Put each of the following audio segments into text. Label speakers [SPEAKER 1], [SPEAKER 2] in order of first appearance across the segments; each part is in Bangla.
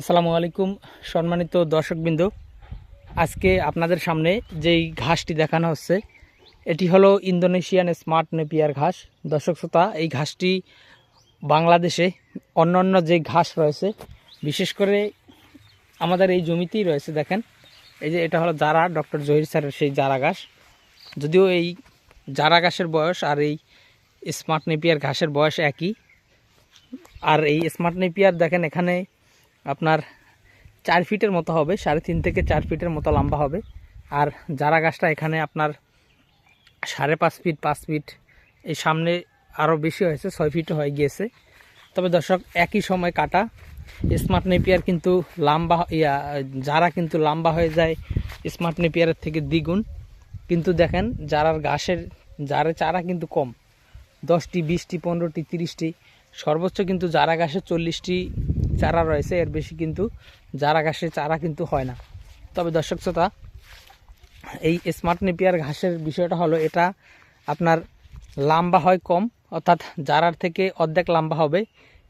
[SPEAKER 1] আসসালামু আলাইকুম, সম্মানিত দর্শকবৃন্দ। আজকে আপনাদের সামনে যেই ঘাসটি দেখানো হচ্ছে, এটি হলো ইন্দোনেশিয়ান স্মার্ট নেপিয়ার ঘাস। দর্শক শ্রোতা, এই ঘাসটি বাংলাদেশে অন্যান্য যে ঘাস রয়েছে, বিশেষ করে আমাদের এই জমিতেই রয়েছে, দেখেন। এই যে এটা হলো জারা, ডক্টর জহির স্যারের সেই জারা ঘাস। যদিও এই জারা ঘাসের বয়স আর এই স্মার্ট নেপিয়ার ঘাসের বয়স একই। আর এই স্মার্ট নেপিয়ার, দেখেন, এখানে আপনার চার ফিটের মতো হবে, সাড়ে তিন থেকে চার ফিটের মতো লম্বা হবে। আর জারা গাছটা এখানে আপনার সাড়ে পাঁচ ফিট পাঁচ ফিট, এই সামনে আরও বেশি হয়েছে, ছয় ফিটও হয়ে গিয়েছে। তবে দর্শক, একই সময় কাটা। স্মার্ট নেপিয়ার কিন্তু লম্বা ইয়া, যারা কিন্তু লম্বা হয়ে যায়, স্মার্ট নেপিয়ারের থেকে দ্বিগুণ। কিন্তু দেখেন যারার ঘাসের, যারা চারা কিন্তু কম, দশটি, বিশটি, পনেরোটি, তিরিশটি, সর্বোচ্চ কিন্তু যারা ঘাসে চল্লিশটি চারা রয়েছে, এর বেশি কিন্তু জারা ঘাসে চারা কিন্তু হয় না। তবে দর্শক শ্রোতা, এই স্মার্ট নেপিয়ার ঘাসের বিষয়টা হলো এটা আপনার লম্বা হয় কম, অর্থাৎ জারার থেকে অর্ধেক লম্বা হবে,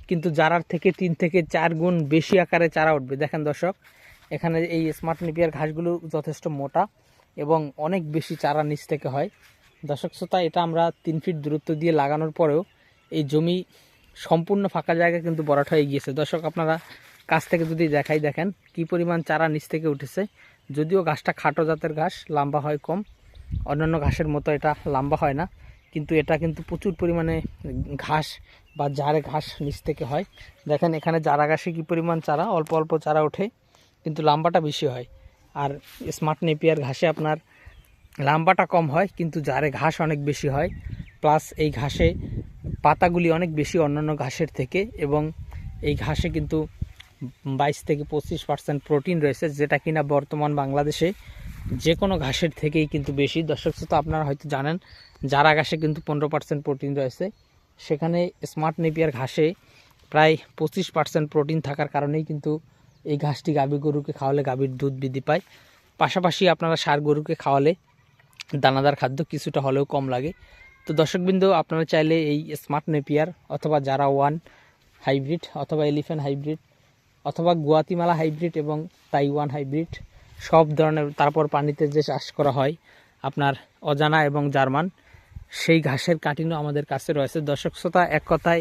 [SPEAKER 1] কিন্তু জারার থেকে তিন থেকে চার গুণ বেশি আকারে চারা উঠবে। দেখেন দর্শক, এখানে এই স্মার্ট নেপিয়ার ঘাসগুলো যথেষ্ট মোটা এবং অনেক বেশি চারা নিচ থেকে হয়। দর্শক শ্রোতা, এটা আমরা তিন ফিট দূরত্ব দিয়ে লাগানোর পরেও এই জমি সম্পূর্ণ ফাঁকা জায়গা কিন্তু বরাট হয়ে গিয়েছে। দর্শক, আপনারা কাছ থেকে যদি দেখাই দেখেন, কি পরিমাণ চারা নিচ থেকে উঠেছে। যদিও গাছটা খাটো জাতের ঘাস, লম্বা হয় কম। অন্যান্য ঘাসের মতো এটা লম্বা হয় না। কিন্তু এটা কিন্তু প্রচুর পরিমাণে ঘাস বা জারে ঘাস নিচ থেকে হয়। দেখেন এখানে জারা ঘাসে কী পরিমাণ চারা? অল্প অল্প চারা ওঠে, কিন্তু লম্বাটা বেশি হয়। আর স্মার্ট নেপিয়ার ঘাসে আপনার লাম্বাটা কম হয়, কিন্তু জারে ঘাস অনেক বেশি হয়। প্লাস এই ঘাসে পাতাগুলি অনেক বেশি অন্যান্য ঘাসের থেকে এবং এই ঘাসে কিন্তু বাইশ থেকে পঁচিশ পার্সেন্ট প্রোটিন রয়েছে, যেটা কিনা বর্তমান বাংলাদেশে যে কোনো ঘাসের থেকেই কিন্তু বেশি। দর্শক শ্রোতা, আপনারা হয়তো জানেন, যারা ঘাসে কিন্তু পনেরো পার্সেন্ট প্রোটিন রয়েছে, সেখানে স্মার্ট নেপিয়ার ঘাসে প্রায় পঁচিশ পার্সেন্ট প্রোটিন থাকার কারণেই কিন্তু এই ঘাসটি গাভী গরুকে খাওয়ালে গাভীর দুধ বৃদ্ধি পায়। পাশাপাশি আপনারা সার গরুকে খাওয়ালে দানাদার খাদ্য কিছুটা হলেও কম লাগে। তো দর্শকবৃন্দ, আপনারা চাইলে এই স্মার্ট নেপিয়ার অথবা যারা ওয়ান হাইব্রিড অথবা এলিফ্যান্ট হাইব্রিড অথবা গুয়াতিমালা হাইব্রিড এবং তাইওয়ান হাইব্রিড সব ধরনের, তারপর পানিতে যে চাষ করা হয়, আপনার অজানা এবং জার্মান, সেই ঘাসের কাটিনও আমাদের কাছে রয়েছে। দর্শক শ্রোতা, এক কথায়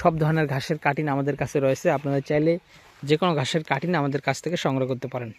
[SPEAKER 1] সব ধরনের ঘাসের কাটিন আমাদের কাছে রয়েছে। আপনারা চাইলে যে কোনো ঘাসের কাটিন আমাদের কাছ থেকে সংগ্রহ করতে পারেন।